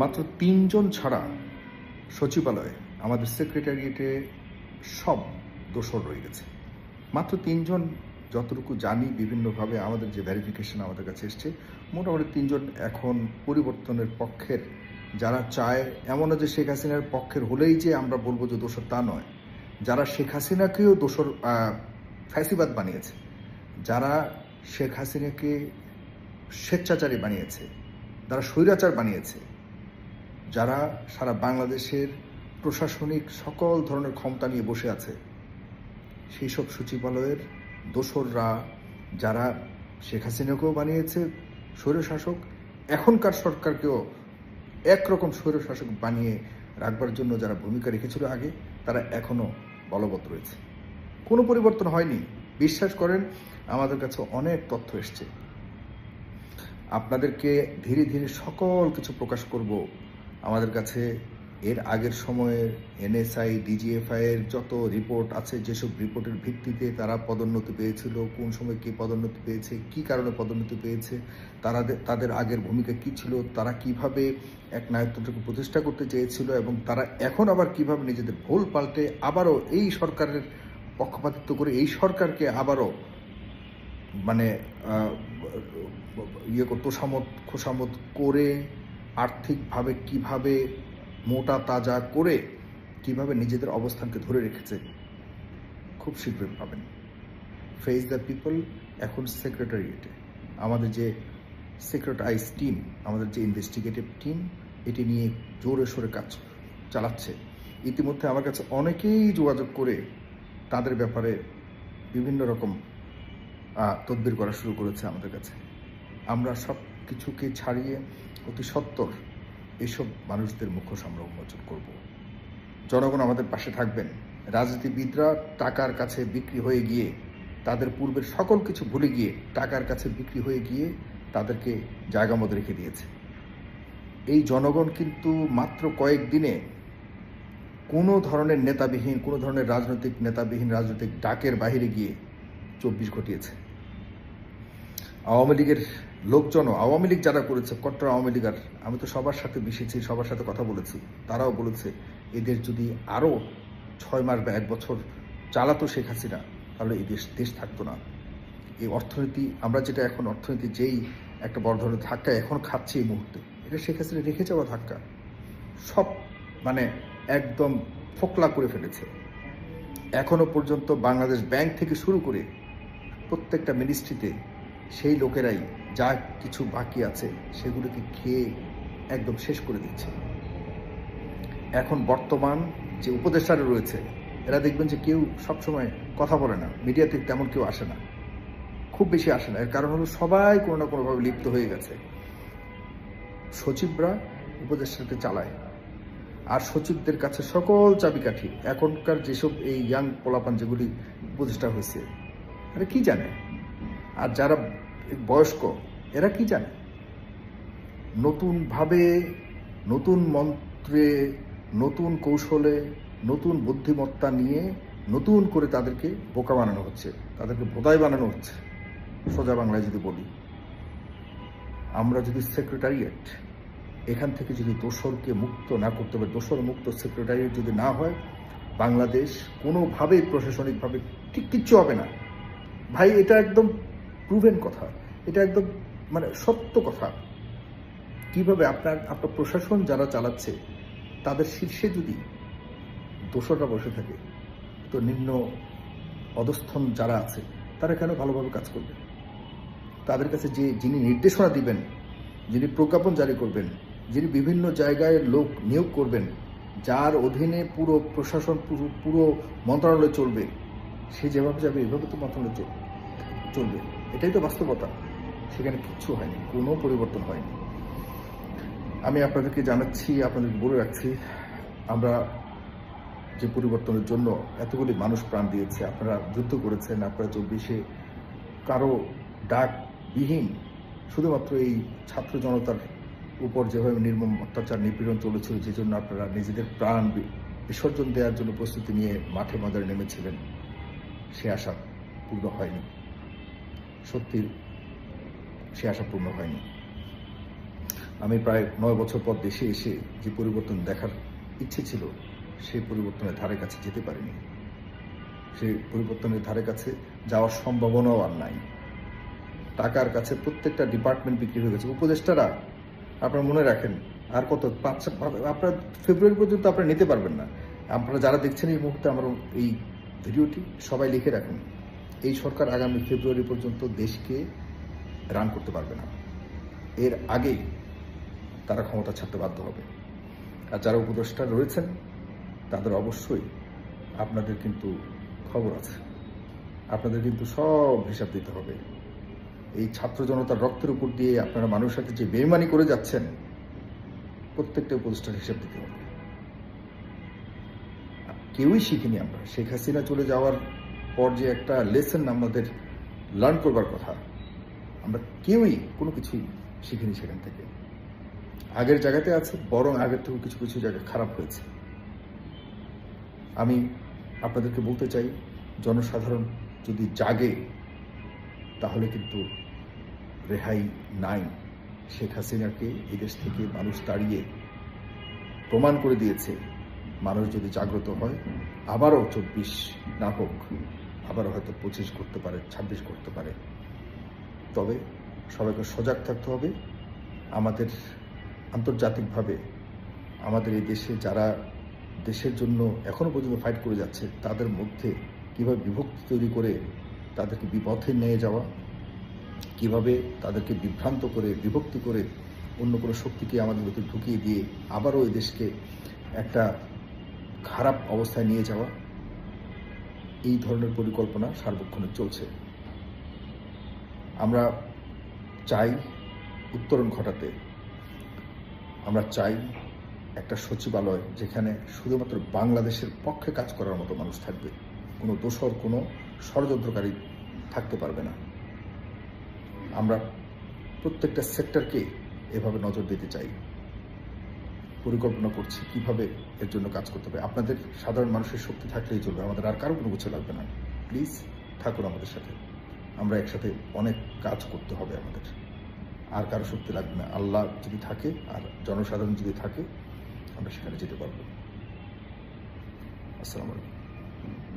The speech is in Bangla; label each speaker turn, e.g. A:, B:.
A: মাত্র তিনজন ছাড়া সচিবালয়ে আমাদের সেক্রেটারিয়েটে সব দোষর রয়ে গেছে। মাত্র তিনজন যতটুকু জানি বিভিন্নভাবে আমাদের যে ভেরিফিকেশন আমাদের কাছে এসছে, মোটামুটি তিনজন এখন পরিবর্তনের পক্ষের। যারা চায় এমন না যে শেখ হাসিনার পক্ষের হলেই যে আমরা বলব যে দোষর তা নয়। যারা শেখ হাসিনাকেও দোষর ফ্যাসিবাদ বানিয়েছে, যারা শেখ হাসিনাকে স্বেচ্ছাচারী বানিয়েছে, যারা স্বৈরাচার বানিয়েছে যারা সারা বাংলাদেশের প্রশাসনিক সকল ধরনের ক্ষমতা নিয়ে বসে আছে সেই সব সচিবালয়ের দোসররা, যারা শেখ হাসিনাকেও বানিয়েছে স্বৈরশাসক, এখনকার সরকারকেও একরকম স্বৈরশাসক বানিয়ে রাখবার জন্য যারা ভূমিকা রেখেছিল আগে, তারা এখনও বলবৎ রয়েছে। কোনো পরিবর্তন হয়নি। বিশ্বাস করেন, আমাদের কাছে অনেক তথ্য এসছে। আপনাদেরকে ধীরে ধীরে সকল কিছু প্রকাশ করব আমাদের কাছে এর আগের সময়ের এনএসআই, ডিজিএফআই এর যত রিপোর্ট আছে, যেসব রিপোর্টের ভিত্তিতে তারা পদোন্নতি পেয়েছিল, কোন সময় কে পদোন্নতি পেয়েছে, কি কারণে পদোন্নতি পেয়েছে, তারা তাদের আগের ভূমিকা কি ছিল, তারা কীভাবে এক নায়কতন্ত্রকে প্রতিষ্ঠা করতে চেয়েছিল এবং তারা এখন আবার কীভাবে নিজেদের ভুল পাল্টে আবারও এই সরকারের পক্ষপাতিত্ব করে, এই সরকারকে আবারও মানে ইয়ে তোষামত খোসামত করে আর্থিকভাবে কীভাবে মোটা তাজা করে কীভাবে নিজেদের অবস্থানকে ধরে রেখেছে, খুব শীঘ্রই পাবেন। ফেস দ্য পিপল এখন সেক্রেটারিয়েটে আমাদের যে সেক্রেটারাইজ টিম আমাদের যে ইনভেস্টিগেটিভ টিম এটি নিয়ে জোরে সোরে কাজ চালাচ্ছে। ইতিমধ্যে আমার কাছে অনেকেই যোগাযোগ করে তাদের ব্যাপারে বিভিন্ন রকম তদবির করা শুরু করেছে আমাদের কাছে। আমরা সব কিছুকে ছাড়িয়ে অতি সত্বর এসব মানুষদের মুখ্য সামনে উন্মোচন করব। জনগণ আমাদের পাশে থাকবেন। রাজনীতিবিদরা টাকার কাছে বিক্রি হয়ে গিয়ে তাদের পূর্বের সকল কিছু ভুলে গিয়ে টাকার কাছে বিক্রি হয়ে গিয়ে তাদেরকে জায়গা মতো রেখে দিয়েছে। এই জনগণ কিন্তু মাত্র কয়েক দিনে কোনো ধরনের নেতাবিহীন, কোনো ধরনের রাজনৈতিক নেতাবিহীন, রাজনৈতিক ডাকের বাইরে গিয়ে চব্বিশ ঘটিয়েছে। আওয়ামী লীগের লোকজনও, আওয়ামী লীগ যারা করেছে, কট্টর আওয়ামী লীগার আমি তো সবার সাথে মিশেছি, সবার সাথে কথা বলেছি, তারাও বলেছে, এদের যদি আরও ছয় মাস বা এক বছর চালাতো শেখ হাসিনা, তাহলে এই দেশ দেশ থাকতো না। এই অর্থনীতি, আমরা যেটা এখন অর্থনীতি যেই একটা বড় ধরনের ধাক্কা এখন খাচ্ছি এই মুহূর্তে, এটা শেখ হাসিনা রেখে যাওয়া ধাক্কা। সব মানে একদম ফোকলা করে ফেলেছে। এখনও পর্যন্ত বাংলাদেশ ব্যাংক থেকে শুরু করে প্রত্যেকটা মিনিস্ট্রিতে সেই লোকেরাই যা কিছু বাকি আছে সেগুলোকে খেয়ে একদম শেষ করে দিচ্ছে। এখন বর্তমান যে উপদেষ্টারা রয়েছে, এরা দেখবেন যে কেউ সবসময় কথা বলে না, মিডিয়াতে তেমন কেউ আসে না। খুব বেশি আসে না। এর কারণ হলো সবাই কোনো না কোনোভাবে লিপ্ত হয়ে গেছে। সচিবরা উপদেষ্টাকে চালায়। আর সচিবদের কাছে সকল চাবিকাঠি। এখনকার যেসব এই ইয়াং পোলাপান যেগুলি উপদেষ্টা হয়েছে আরে কি জানে? আর যারা বয়স্ক, এরা কি জানে? নতুনভাবে, নতুন মন্ত্রে, নতুন কৌশলে, নতুন বুদ্ধিমত্তা নিয়ে নতুন করে তাদেরকে বোকা বানানো হচ্ছে। তাদেরকে বোধাই বানানো হচ্ছে। সোজা বাংলায় যদি বলি, আমরা যদি সেক্রেটারিয়েট, এখান থেকে যদি দোসরকে মুক্ত না করতে পারে দোসর মুক্ত সেক্রেটারিয়েট যদি না হয়, বাংলাদেশ কোনোভাবেই প্রশাসনিকভাবে ঠিক কিচ্ছু হবে না। ভাই, এটা একদম প্রুভেন কথা। এটা একদম মানে সত্য কথা। কীভাবে আপনার আপনার প্রশাসন যারা চালাচ্ছে, তাদের শীর্ষে যদি দোসররা বসে থাকে, তো নিম্ন অধস্থন যারা আছে, তারা কেন ভালোভাবে কাজ করবে? তাদের কাছে যে, যিনি নির্দেশনা দিবেন, যিনি প্রজ্ঞাপন জারি করবেন, যিনি বিভিন্ন জায়গায় লোক নিয়োগ করবেন, যার অধীনে পুরো প্রশাসন, পুরো পুরো মন্ত্রণালয় চলবে, সে যেভাবে যাবে, এভাবে তো মন্ত্রণালয় চল- চলবে। এটাই তো বাস্তবতা। সেখানে কিচ্ছু হয়নি, কোনো পরিবর্তন হয়নি। আমি আপনাদেরকে জানাচ্ছি আপনাদেরকে বলে রাখছি, আমরা যে পরিবর্তনের জন্য এতগুলি মানুষ প্রাণ দিয়েছে, আপনারা যুদ্ধ করেছেন, আপনারা চব্বিশে কারও ডাকবিহীন শুধুমাত্র এই ছাত্র জনতার উপর যেভাবে নির্মম অত্যাচার, নিপীড়ন চলেছিল, যে জন্য আপনারা নিজেদের প্রাণ বিসর্জন দেওয়ার জন্য প্রস্তুতি নিয়ে মাঠে ময়দানে নেমেছিলেন, সে আশা পূর্ণ হয়নি। সত্যি সে আশা পূর্ণ হয়নি। আমি প্রায় নয় বছর পর দেশে এসে যে পরিবর্তন দেখার ইচ্ছে ছিল সেই পরিবর্তনের ধারে কাছে যেতে পারিনি। সেই পরিবর্তনের ধারে কাছে যাওয়ার সম্ভাবনাও আর নাই। টাকার কাছে প্রত্যেকটা ডিপার্টমেন্ট বিক্রি হয়ে গেছে। উপদেষ্টারা, আপনারা মনে রাখেন, আর কত, পাঁচ, আপনার ফেব্রুয়ারি পর্যন্ত আপনারা নিতে পারবেন না। আপনারা যারা দেখছেন এই মুহূর্তে আমার এই ভিডিওটি, সবাই লিখে রাখুন। এই সরকার আগামী ফেব্রুয়ারি পর্যন্ত দেশকে রান করতে পারবে না। এর আগেই তারা ক্ষমতা ছাড়তে বাধ্য হবে। আর যারা উপদেষ্টা রয়েছেন, তাদের অবশ্যই আপনাদের কিন্তু খবর আছে। আপনাদের কিন্তু সব হিসাব দিতে হবে। এই ছাত্র জনতার রক্তের উপর দিয়ে আপনারা মানুষের সাথে যে বেইমানি করে যাচ্ছেন, প্রত্যেকটা উপদেষ্টার হিসাব দিতে হবে। কেউই শিখিনি আমরা। শেখ হাসিনা চলে যাওয়ার পর যে একটা লেসন আমাদের লার্ন করবার কথা, আমরা কেউই কোনো কিছুই শিখিনি সেখান থেকে। আগের জায়গাতে আছে, বরং আগের থেকে কিছু কিছু জায়গা খারাপ হয়েছে। আমি আপনাদেরকে বলতে চাই, জনসাধারণ যদি জাগে, তাহলে কিন্তু রেহাই নাই। শেখ হাসিনাকে এদেশ থেকে মানুষ তাড়িয়ে প্রমাণ করে দিয়েছে, মানুষ যদি জাগ্রত হয়, আবারও চব্বিশ না হোক আবারও হয়তো পঁচিশ করতে পারে, ছাব্বিশ করতে পারে। তবে সবাইকে সজাগ থাকতে হবে। আমাদের আন্তর্জাতিকভাবে আমাদের এই দেশে যারা দেশের জন্য এখনও পর্যন্ত ফাইট করে যাচ্ছে, তাদের মধ্যে কীভাবে বিভক্তি তৈরি করে তাদেরকে বিপথে নিয়ে যাওয়া, কীভাবে তাদেরকে বিভ্রান্ত করে, বিভক্তি করে অন্য কোনো শক্তিকে আমাদের ভিতরে ঢুকিয়ে দিয়ে আবারও এই দেশকে একটা খারাপ অবস্থায় নিয়ে যাওয়া এই ধরনের পরিকল্পনা সার্বক্ষণিক চলছে। আমরা চাই উত্তরণ ঘটাতে। আমরা চাই একটা সচিবালয় যেখানে শুধুমাত্র বাংলাদেশের পক্ষে কাজ করার মতো মানুষ থাকবে। কোনো দোসর কোনো ষড়যন্ত্রকারী থাকতে পারবে না। আমরা প্রত্যেকটা সেক্টরকে এভাবে নজর দিতে চাই। পরিকল্পনা করছি, কীভাবে এর জন্য কাজ করতে হবে। আপনাদের সাধারণ মানুষের শক্তি থাকলেই চলবে, আমাদের আর কারও কোনো কিছু লাগবে না। প্লিজ থাকুন আমাদের সাথে। আমরা একসাথে অনেক কাজ করতে হবে আমাদের। আর কারও শক্তি লাগবে না। আল্লাহ যদি থাকে, আর জনসাধারণ যদি থাকে, আমরা সেখানে যেতে পারব। আসসালামু আলাইকুম।